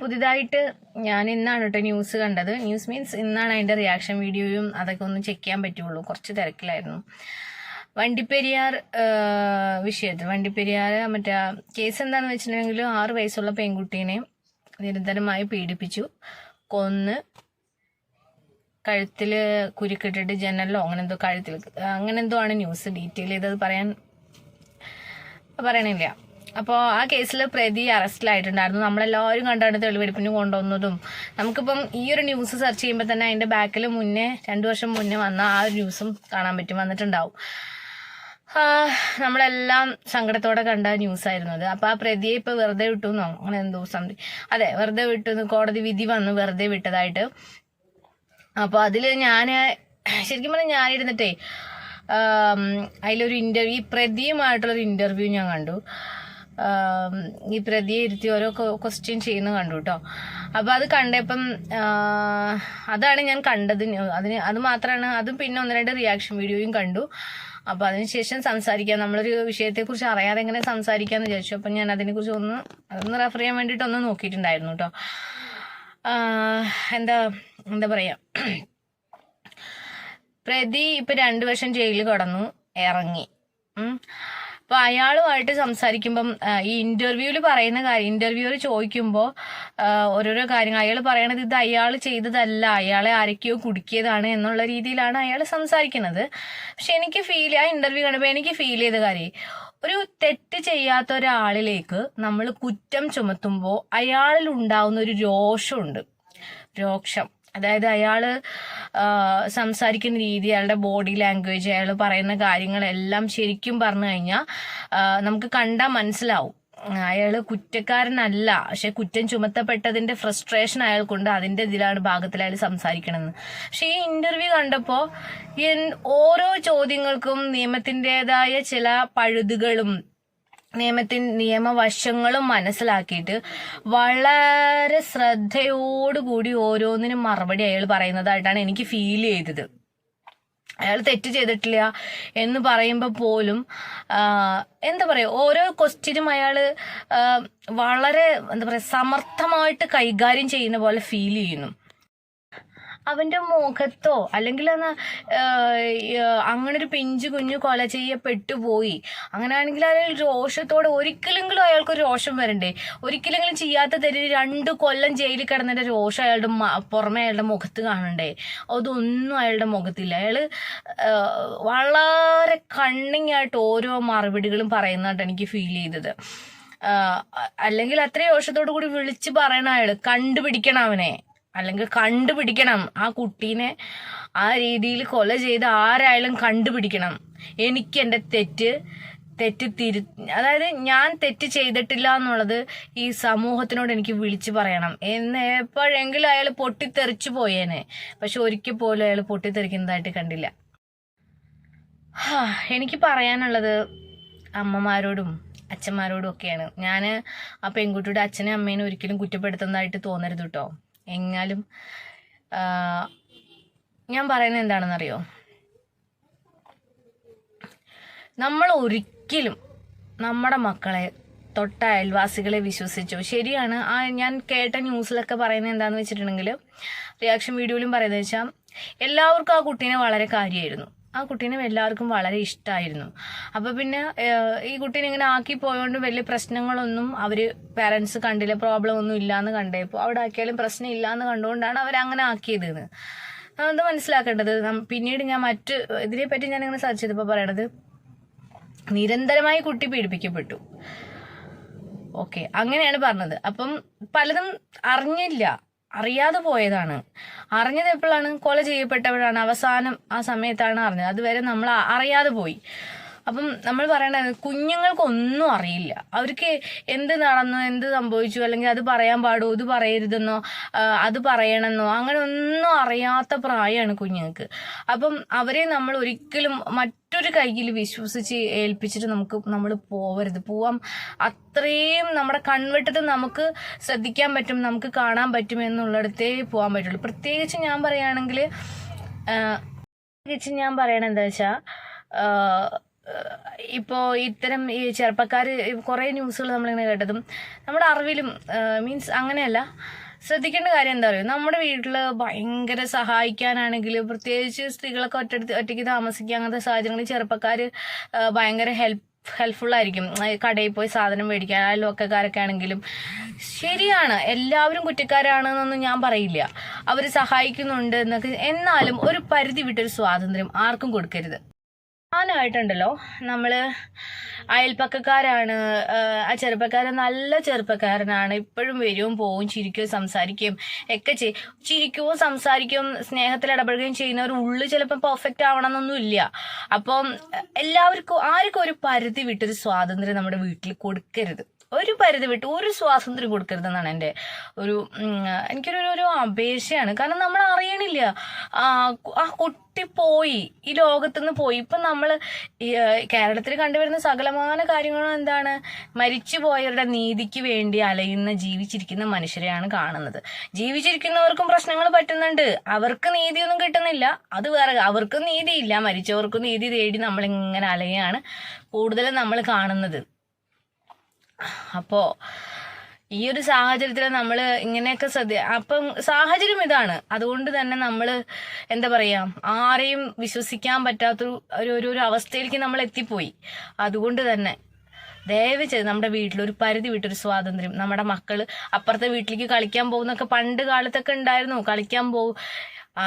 പുതിയതായിട്ട് ഞാൻ ഇന്നാണ് കേട്ടോ ന്യൂസ് കണ്ടത്. ന്യൂസ് മീൻസ് ഇന്നാണ് അതിന്റെ റിയാക്ഷൻ വീഡിയോയും അതൊക്കെ ഒന്ന് ചെക്ക് ചെയ്യാൻ പറ്റുള്ളൂ. കുറച്ച് തിരക്കിലായിരുന്നു. വണ്ടിപ്പെരിയാർ വിഷയത്തിൽ. വണ്ടിപ്പെരിയാർ മറ്റേ കേസ് എന്താണെന്ന് വെച്ചിട്ടുണ്ടെങ്കിൽ ആറ് വയസ്സുള്ള പെൺകുട്ടീനെ നിരന്തരമായി പീഡിപ്പിച്ചു. കൊന്ന് കഴുത്തിൽ കുരുക്കിട്ടിട്ട് ജനലിലോ അങ്ങനെ എന്തോ കഴുത്തിൽ അങ്ങനെ എന്തോ ആണ് ന്യൂസ്. ഡീറ്റെയിൽ ചെയ്തത് പറയാൻ പറയണില്ല. അപ്പോൾ ആ കേസിൽ പ്രതി അറസ്റ്റിലായിട്ടുണ്ടായിരുന്നു. നമ്മളെല്ലാവരും കണ്ടാണ് തെളിവെടുപ്പിന് കൊണ്ടുവന്നതും. നമുക്കിപ്പം ഈ ഒരു ന്യൂസ് സെർച്ച് ചെയ്യുമ്പോൾ തന്നെ അതിന്റെ ബാക്കിൽ മുന്നേ രണ്ടു വർഷം മുന്നേ വന്ന ആ ഒരു ന്യൂസും കാണാൻ പറ്റും വന്നിട്ടുണ്ടാവും. നമ്മളെല്ലാം സങ്കടത്തോടെ കണ്ട ന്യൂസ് ആയിരുന്നു അത് അപ്പോൾ ആ പ്രതിയെ ഇപ്പോൾ വെറുതെ വിട്ടു എന്നോ അങ്ങനെ എന്തോ സംതിങ് അതെ വെറുതെ വിട്ടു കോടതി വിധി വന്നു വെറുതെ വിട്ടതായിട്ട്. അപ്പോൾ അതിൽ ഞാൻ ശരിക്കും പറഞ്ഞാൽ ഞാനിരുന്നിട്ടേ അതിലൊരു ഇന്റർവ്യൂ പ്രതിയുമായിട്ടുള്ളൊരു ഇന്റർവ്യൂ ഞാൻ കണ്ടു. ഈ പ്രതിയെ ഇരുത്തി ഓരോ ക്വസ്റ്റ്യൻ ചെയ്യുന്ന കണ്ടു കേട്ടോ അപ്പൊ അത് കണ്ടപ്പം അതാണ് ഞാൻ കണ്ടത്. അതിന് അത് മാത്രമാണ് അതും പിന്നെ ഒന്ന് രണ്ട് റിയാക്ഷൻ വീഡിയോയും കണ്ടു. അപ്പൊ അതിനുശേഷം സംസാരിക്കാം. നമ്മളൊരു വിഷയത്തെക്കുറിച്ച് അറിയാതെ എങ്ങനെ സംസാരിക്കാന്ന് വിചാരിച്ചു. അപ്പൊ ഞാൻ അതിനെക്കുറിച്ച് ഒന്ന് അതൊന്ന് റെഫർ ചെയ്യാൻ വേണ്ടിയിട്ട് ഒന്ന് നോക്കിയിട്ടുണ്ടായിരുന്നു കേട്ടോ എന്താ എന്താ പറയാ? പ്രതി ഇപ്പൊ രണ്ടു വർഷം ജയിലിൽ കടന്നു ഇറങ്ങി അപ്പൊ അയാളുമായിട്ട് സംസാരിക്കുമ്പം ഈ ഇന്റർവ്യൂവിൽ പറയുന്ന കാര്യം ഇന്റർവ്യൂവിൽ ചോദിക്കുമ്പോൾ ഓരോരോ കാര്യങ്ങൾ അയാൾ പറയണത് ഇത് അയാൾ ചെയ്തതല്ല അയാളെ ആരൊക്കെയോ കുടുക്കിയതാണ് എന്നുള്ള രീതിയിലാണ് അയാൾ സംസാരിക്കുന്നത്. പക്ഷെ എനിക്ക് ഫീൽ ആ ഇന്റർവ്യൂ കണ്ടപ്പോൾ എനിക്ക് ഫീൽ ചെയ്ത കാര്യം ഒരു തെറ്റ് ചെയ്യാത്ത ഒരാളിലേക്ക് നമ്മൾ കുറ്റം ചുമത്തുമ്പോൾ അയാളിൽ ഉണ്ടാവുന്ന ഒരു രോഷമുണ്ട്. രോക്ഷം. അതായത് അയാൾ സംസാരിക്കുന്ന രീതി അയാളുടെ ബോഡി ലാംഗ്വേജ് അയാൾ പറയുന്ന കാര്യങ്ങളെല്ലാം ശരിക്കും പറഞ്ഞു കഴിഞ്ഞാൽ നമുക്ക് കണ്ടാൽ മനസ്സിലാവും. അയാൾ കുറ്റക്കാരനല്ല പക്ഷെ കുറ്റം ചുമത്തപ്പെട്ടതിന്റെ ഫ്രസ്ട്രേഷൻ അയാൾക്കുണ്ട് അതിന്റെ ഇതിലാണ് ഭാഗത്തിൽ അയാൾ സംസാരിക്കണമെന്ന് പക്ഷെ ഈ ഇന്റർവ്യൂ കണ്ടപ്പോൾ ഓരോ ചോദ്യങ്ങൾക്കും നിയമത്തിന്റെതായ ചില പഴുതുകളും നിയമത്തിൻ നിയമവശങ്ങളും മനസ്സിലാക്കിയിട്ട് വളരെ ശ്രദ്ധയോടുകൂടി ഓരോന്നിനും മറുപടി അയാൾ പറയുന്നതായിട്ടാണ് എനിക്ക് ഫീൽ ചെയ്തത്. അയാൾ തെറ്റ് ചെയ്തിട്ടില്ല എന്ന് പറയുമ്പോൾ പോലും എന്താ പറയുക ഓരോ ക്വസ്റ്റ്യനും അയാൾ വളരെ എന്താ പറയുക സമർത്ഥമായിട്ട് കൈകാര്യം ചെയ്യുന്ന പോലെ ഫീൽ ചെയ്യുന്നു. അവന്റെ മുഖത്തോ അല്ലെങ്കിൽ അങ്ങനെ ഒരു പിഞ്ചു കുഞ്ഞു കൊല ചെയ്യപ്പെട്ടു പോയി. അങ്ങനെയാണെങ്കിൽ അയാൾ രോഷത്തോടെ ഒരിക്കലെങ്കിലും അയാൾക്ക് ഒരു രോഷം വരണ്ടേ? ഒരിക്കലെങ്കിലും ചെയ്യാത്ത തരി രണ്ട് കൊല്ലം ജയിലിൽ കിടന്നിട്ട് രോഷം അയാളുടെ പുറമെ അയാളുടെ മുഖത്ത് കാണണ്ടേ? അതൊന്നും അയാളുടെ മുഖത്തില്ല. അയാൾ വളരെ കണ്ണിങ് ആയിട്ട് ഓരോ മറുപടികളും പറയുന്നതായിട്ട് എനിക്ക് ഫീൽ ചെയ്തത്. അല്ലെങ്കിൽ അത്രയും രോഷത്തോടു കൂടി വിളിച്ച് പറയണം അയാൾ കണ്ടുപിടിക്കണം അവനെ. അല്ലെങ്കിൽ കണ്ടുപിടിക്കണം. ആ കുട്ടീനെ ആ രീതിയിൽ കൊല ചെയ്ത് ആരായാലും കണ്ടുപിടിക്കണം. എനിക്ക് എന്റെ തെറ്റ് തെറ്റ് തിരു അതായത് ഞാൻ തെറ്റ് ചെയ്തിട്ടില്ല എന്നുള്ളത് ഈ സമൂഹത്തിനോട് എനിക്ക് വിളിച്ചു പറയണം. എന്ന് എപ്പോഴെങ്കിലും അയാൾ പൊട്ടിത്തെറിച്ചു പോയേനെ. പക്ഷെ ഒരിക്കൽ പോലും അയാൾ പൊട്ടിത്തെറിക്കുന്നതായിട്ട് കണ്ടില്ല. എനിക്ക് പറയാനുള്ളത് അമ്മമാരോടും അച്ഛന്മാരോടും ഒക്കെയാണ്. ഞാൻ ആ പെൺകുട്ടിയുടെ അച്ഛനെയും അമ്മേനെ ഒരിക്കലും കുറ്റപ്പെടുത്തുന്നതായിട്ട് തോന്നരുത് കേട്ടോ. എങ്ങാലും ഞാൻ പറയുന്നത് എന്താണെന്നറിയോ? നമ്മൾ ഒരിക്കലും നമ്മുടെ മക്കളെ തൊട്ട അയൽവാസികളെ വിശ്വസിച്ചു. ശരിയാണ് ആ ഞാൻ കേട്ട ന്യൂസിലൊക്കെ പറയുന്നത് എന്താണെന്ന് വെച്ചിട്ടുണ്ടെങ്കിൽ റിയാക്ഷൻ വീഡിയോയിലും പറയുന്നത് വെച്ചാൽ എല്ലാവർക്കും ആ കുട്ടീനെ വളരെ കാര്യമായിരുന്നു ആ കുട്ടീനെ എല്ലാവർക്കും വളരെ ഇഷ്ടമായിരുന്നു അപ്പോൾ പിന്നെ ഈ കുട്ടീനെ ഇങ്ങനെ ആക്കി പോയോണ്ട് വലിയ പ്രശ്നങ്ങളൊന്നും അവർ പാരൻസ് കണ്ടില്ല പ്രോബ്ലം ഒന്നും ഇല്ലാന്ന് കണ്ടപ്പോൾ അവിടെ ആക്കിയാലും പ്രശ്നം ഇല്ലാന്ന് കണ്ടുകൊണ്ടാണ് അവർ അങ്ങനെ ആക്കിയത് അത് മനസ്സിലാക്കേണ്ടത്? പിന്നീട് ഞാൻ മറ്റ് ഇതിനെപ്പറ്റി ഞാൻ ഇങ്ങനെ സെർച്ച് ചെയ്തപ്പോൾ പറയണത് നിരന്തരമായി കുട്ടി പീഡിപ്പിക്കപ്പെട്ടു. ഓക്കെ അങ്ങനെയാണ് പറഞ്ഞത്. അപ്പം പലതും അറിഞ്ഞില്ല. അറിയാതെ പോയതാണ്. അറിഞ്ഞത് എപ്പോഴാണ്? കൊല ചെയ്യപ്പെട്ടവരാണ്. അവസാനം ആ സമയത്താണ് അറിഞ്ഞത്. അതുവരെ നമ്മൾ അറിയാതെ പോയി. അപ്പം നമ്മൾ പറയണത് കുഞ്ഞുങ്ങൾക്കൊന്നും അറിയില്ല. അവർക്ക് എന്ത് നടന്നു എന്ത് സംഭവിച്ചു അല്ലെങ്കിൽ അത് പറയാൻ പാടുമോ ഇത് പറയരുതെന്നോ അത് പറയണമെന്നോ അങ്ങനെ ഒന്നും അറിയാത്ത പ്രായമാണ് കുഞ്ഞുങ്ങൾക്ക്. അപ്പം അവരെ നമ്മൾ ഒരിക്കലും മറ്റൊരു കയ്യിൽ വിശ്വസിച്ച് ഏൽപ്പിച്ചിട്ട് നമുക്ക് നമ്മൾ പോവരുത്. പോവാം. അത്രയും നമ്മുടെ കൺവെട്ടത്ത് നമുക്ക് ശ്രദ്ധിക്കാൻ പറ്റും നമുക്ക് കാണാൻ പറ്റും എന്നുള്ളിടത്തേ പോകാൻ പറ്റുള്ളൂ. പ്രത്യേകിച്ച് ഞാൻ പറയുകയാണെങ്കിൽ പ്രത്യേകിച്ച് ഞാൻ പറയണത് എന്താ വെച്ചാൽ ഇപ്പോൾ ഇത്തരം ഈ ചെറുപ്പക്കാർ കുറേ ന്യൂസുകൾ നമ്മളിങ്ങനെ കേട്ടതും നമ്മുടെ അറിവിലും മീൻസ് അങ്ങനെയല്ല. ശ്രദ്ധിക്കേണ്ട കാര്യം എന്താ പറയുക നമ്മുടെ വീട്ടിൽ ഭയങ്കര സഹായിക്കാനാണെങ്കിലും പ്രത്യേകിച്ച് സ്ത്രീകളൊക്കെ ഒറ്റ ഒറ്റയ്ക്ക് താമസിക്കുക അങ്ങനത്തെ സാഹചര്യങ്ങളിൽ ചെറുപ്പക്കാർ ഭയങ്കര ഹെൽപ്പ് ഹെൽപ്ഫുൾ ആയിരിക്കും. കടയിൽ പോയി സാധനം മേടിക്കാൻ അയൽവക്കക്കാരൊക്കെ ആണെങ്കിലും. ശരിയാണ്. എല്ലാവരും കുറ്റക്കാരാണെന്നൊന്നും ഞാൻ പറയില്ല. അവർ സഹായിക്കുന്നുണ്ട് എന്നൊക്കെ. എന്നാലും ഒരു പരിധി വിട്ടൊരു സ്വാതന്ത്ര്യം ആർക്കും കൊടുക്കരുത്. പ്രധാനമായിട്ടുണ്ടല്ലോ നമ്മൾ അയൽപ്പക്കക്കാരാണ് ആ ചെറുപ്പക്കാരൻ നല്ല ചെറുപ്പക്കാരനാണ്. ഇപ്പോഴും വരും പോവും ചിരിക്കുകയും സംസാരിക്കുകയും ഒക്കെ ചെയ്യും. ചിരിക്കുകയും സംസാരിക്കുകയും സ്നേഹത്തിൽ ഇടപെടുകയും ചെയ്യുന്നവർ ഉള്ളു ചിലപ്പോൾ പെർഫെക്റ്റ് ആവണമെന്നൊന്നും ഇല്ല. അപ്പം എല്ലാവർക്കും ആർക്കും ഒരു പരിധി വിട്ടൊരു സ്വാതന്ത്ര്യം നമ്മുടെ വീട്ടിൽ കൊടുക്കരുത്. ഒരു പരിധി വിട്ട് ഒരു സ്വാതന്ത്ര്യം കൊടുക്കരുതെന്നാണ് എന്റെ ഒരു എനിക്കൊരു ഒരു- അപേക്ഷയാണ്. കാരണം നമ്മൾ അറിയണില്ല. ആ കുട്ടി പോയി ഈ ലോകത്തുനിന്ന് പോയി. ഇപ്പം നമ്മൾ കേരളത്തിൽ കണ്ടുവരുന്ന സകലമാന കാര്യങ്ങളും എന്താണ്? മരിച്ചു പോയവരുടെ നീതിക്ക് വേണ്ടി അലയുന്ന ജീവിച്ചിരിക്കുന്ന മനുഷ്യരെയാണ് കാണുന്നത്. ജീവിച്ചിരിക്കുന്നവർക്കും പ്രശ്നങ്ങൾ പറ്റുന്നുണ്ട്. അവർക്ക് നീതിയൊന്നും കിട്ടുന്നില്ല. അത് വേറെ അവർക്കും നീതിയില്ല. മരിച്ചവർക്കും നീതി തേടി നമ്മളിങ്ങനെ അലയാണ് കൂടുതലും നമ്മൾ കാണുന്നത്. അപ്പോൾ ഈ ഒരു സാഹചര്യത്തിൽ നമ്മൾ ഇങ്ങനെയൊക്കെ ശ്രദ്ധ അപ്പം സാഹചര്യം ഇതാണ്. അതുകൊണ്ട് തന്നെ നമ്മൾ എന്താ പറയുക ആരെയും വിശ്വസിക്കാൻ പറ്റാത്തൊരു ഒരു ഒരു ഒരു അവസ്ഥയിലേക്ക് നമ്മൾ എത്തിപ്പോയി. അതുകൊണ്ട് തന്നെ ദയവ് ചെയ്ത് നമ്മുടെ വീട്ടിൽ ഒരു പരിധി വിട്ടൊരു സ്വാതന്ത്ര്യം. നമ്മുടെ മക്കൾ അപ്പുറത്തെ വീട്ടിലേക്ക് കളിക്കാൻ പോകുന്നൊക്കെ പണ്ട് കാലത്തൊക്കെ ഉണ്ടായിരുന്നു. കളിക്കാൻ പോകും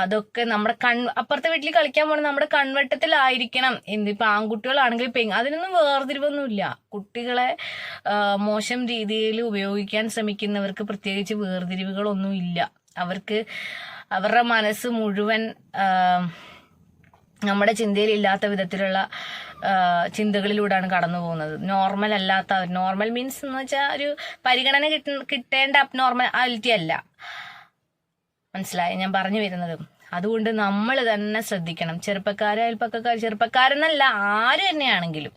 അതൊക്കെ നമ്മുടെ കൺ അപ്പുറത്തെ വീട്ടിൽ കളിക്കാൻ പോകണം നമ്മുടെ കൺവെട്ടത്തിലായിരിക്കണം. എന്തിപ്പോ ആൺകുട്ടികളാണെങ്കിൽ പെങ് അതിനൊന്നും വേർതിരിവൊന്നുമില്ല. കുട്ടികളെ മോശം രീതിയിൽ ഉപയോഗിക്കാൻ ശ്രമിക്കുന്നവർക്ക് പ്രത്യേകിച്ച് വേർതിരിവുകളൊന്നും ഇല്ല അവർക്ക് അവരുടെ മനസ്സ് മുഴുവൻ നമ്മുടെ ചിന്തയിൽ ഇല്ലാത്ത വിധത്തിലുള്ള ചിന്തകളിലൂടെയാണ് കടന്നു പോകുന്നത്. നോർമൽ അല്ലാത്ത നോർമൽ മീൻസ് എന്ന് വെച്ചാൽ ഒരു പരിഗണന കിട്ട കിട്ടേണ്ട അബ്നോർമാലിറ്റി അല്ല. മനസ്സിലായി? ഞാൻ പറഞ്ഞു വരുന്നത്. അതുകൊണ്ട് നമ്മൾ തന്നെ ശ്രദ്ധിക്കണം. ചെറുപ്പക്കാർ പക്കക്കാർ ചെറുപ്പക്കാരെന്നല്ല ആര് തന്നെയാണെങ്കിലും.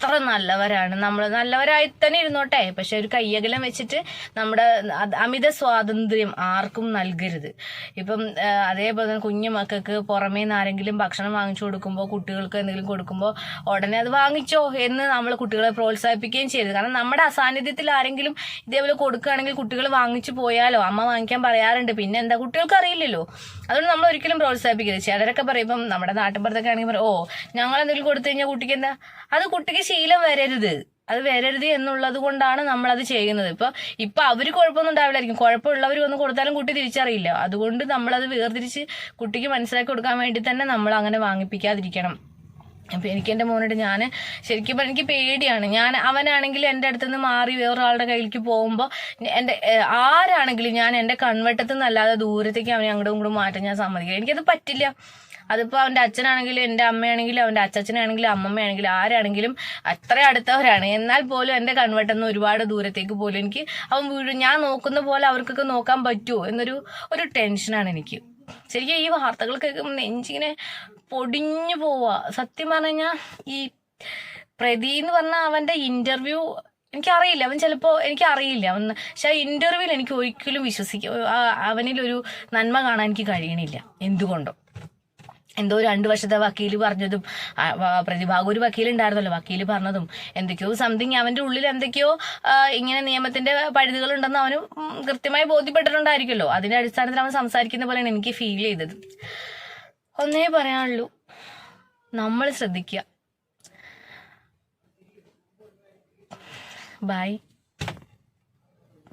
എത്ര നല്ലവരാണ്. നമ്മൾ നല്ലവരായി തന്നെ ഇരുന്നോട്ടെ. പക്ഷെ ഒരു കയ്യകലം വെച്ചിട്ട് നമ്മുടെ അമിത സ്വാതന്ത്ര്യം ആർക്കും നൽകരുത്. ഇപ്പം അതേപോലെ തന്നെ കുഞ്ഞു മക്കൾക്ക് പുറമേ നിന്ന് ആരെങ്കിലും ഭക്ഷണം വാങ്ങിച്ചു കൊടുക്കുമ്പോൾ കുട്ടികൾക്ക് എന്തെങ്കിലും കൊടുക്കുമ്പോൾ ഉടനെ അത് വാങ്ങിച്ചോ എന്ന് നമ്മൾ കുട്ടികളെ പ്രോത്സാഹിപ്പിക്കുകയും ചെയ്യരുത്. കാരണം നമ്മുടെ അസാന്നിധ്യത്തിൽ ആരെങ്കിലും ഇതേപോലെ കൊടുക്കുകയാണെങ്കിൽ കുട്ടികൾ വാങ്ങിച്ചു പോയാലോ? അമ്മ വാങ്ങിക്കാൻ പറയാറുണ്ട്. പിന്നെ എന്താ? കുട്ടികൾക്ക് അറിയില്ലല്ലോ. അതുകൊണ്ട് നമ്മൾ ഒരിക്കലും പ്രോത്സാഹിപ്പിക്കരുത്. ചിലരൊക്കെ പറയും ഇപ്പം നമ്മുടെ നാട്ടിൻപുറത്തൊക്കെ ആണെങ്കിൽ പറയും ഓ ഞങ്ങൾ എന്തെങ്കിലും കൊടുത്തു കഴിഞ്ഞാൽ കുട്ടിക്ക് എന്താ? അത് കുട്ടിക്ക് ശീലം വരരുത്. അത് വരരുത് എന്നുള്ളത് കൊണ്ടാണ് നമ്മൾ അത് ചെയ്യുന്നത്. ഇപ്പൊ ഇപ്പൊ അവർ കുഴപ്പമൊന്നും ഉണ്ടാവില്ലായിരിക്കും. കുഴപ്പമുള്ളവർ വന്ന് കൊടുത്താലും കുട്ടി തിരിച്ചറിയില്ല. അതുകൊണ്ട് അത് വേർതിരിച്ച് കുട്ടിക്ക് മനസ്സിലാക്കി കൊടുക്കാൻ വേണ്ടി തന്നെ നമ്മൾ അങ്ങനെ വാങ്ങിപ്പിക്കാതിരിക്കണം. അപ്പൊ എനിക്ക് എന്റെ മോനോട് ഞാൻ ശരിക്കും എനിക്ക് പേടിയാണ്. ഞാൻ അവനാണെങ്കിൽ എന്റെ അടുത്ത് നിന്ന് മാറി വേറൊരാളുടെ കയ്യിലേക്ക് പോകുമ്പോൾ എന്റെ ആരാണെങ്കിലും ഞാൻ എന്റെ കൺവെട്ടത്തിൽ നിന്നല്ലാതെ ദൂരത്തേക്ക് അവനെ അങ്ങോട്ടും ഇങ്ങോട്ടും മാറ്റാൻ ഞാൻ സമ്മതിക്കില്ല. എനിക്കത് പറ്റില്ല. അതിപ്പോൾ അവന്റെ അച്ഛനാണെങ്കിലും എന്റെ അമ്മയാണെങ്കിലും അവന്റെ അച്ഛനാണെങ്കിലും അമ്മമ്മയാണെങ്കിലും ആരാണെങ്കിലും അത്ര അടുത്തവരാണ്. എന്നാൽ പോലും എന്റെ കൺവെട്ടം ഒരുപാട് ദൂരത്തേക്ക് പോലും എനിക്ക് അവൻ വീഴും. ഞാൻ നോക്കുന്ന പോലെ അവർക്കൊക്കെ നോക്കാൻ പറ്റുമോ എന്നൊരു ഒരു ടെൻഷനാണ് എനിക്ക്. ശരിക്കും ഈ വാർത്തകൾ കേൾക്കുമ്പോൾ നെഞ്ചിങ്ങനെ പൊടിഞ്ഞു പോവുക സത്യം പറഞ്ഞു കഴിഞ്ഞാൽ ഈ പ്രതി എന്ന് പറഞ്ഞാൽ അവന്റെ ഇന്റർവ്യൂ എനിക്കറിയില്ല. അവൻ ചിലപ്പോൾ എനിക്കറിയില്ല. അവൻ പക്ഷെ ആ ഇന്റർവ്യൂവിൽ എനിക്ക് ഒരിക്കലും വിശ്വസിക്കും അവനിലൊരു നന്മ കാണാൻ എനിക്ക് കഴിയണില്ല. എന്തുകൊണ്ടോ. എന്തോ രണ്ട് വർഷത്തെ വക്കീൽ പറഞ്ഞതും പ്രതിഭാഗം ഒരു വക്കീൽ ഉണ്ടായിരുന്നല്ലോ വക്കീൽ പറഞ്ഞതും എന്തൊക്കെയോ സംതിങ് അവന്റെ ഉള്ളിൽ എന്തൊക്കെയോ ഇങ്ങനെ നിയമത്തിന്റെ പഴുതുകൾ ഉണ്ടെന്ന് അവന് കൃത്യമായി ബോധ്യപ്പെട്ടിട്ടുണ്ടായിരിക്കുമല്ലോ. അതിന്റെ അടിസ്ഥാനത്തിൽ അവൻ സംസാരിക്കുന്ന പോലെയാണ് എനിക്ക് ഫീൽ ചെയ്തത്. ഒന്നേ പറയാനുള്ളൂ നമ്മൾ ശ്രദ്ധിക്കുക. ബൈ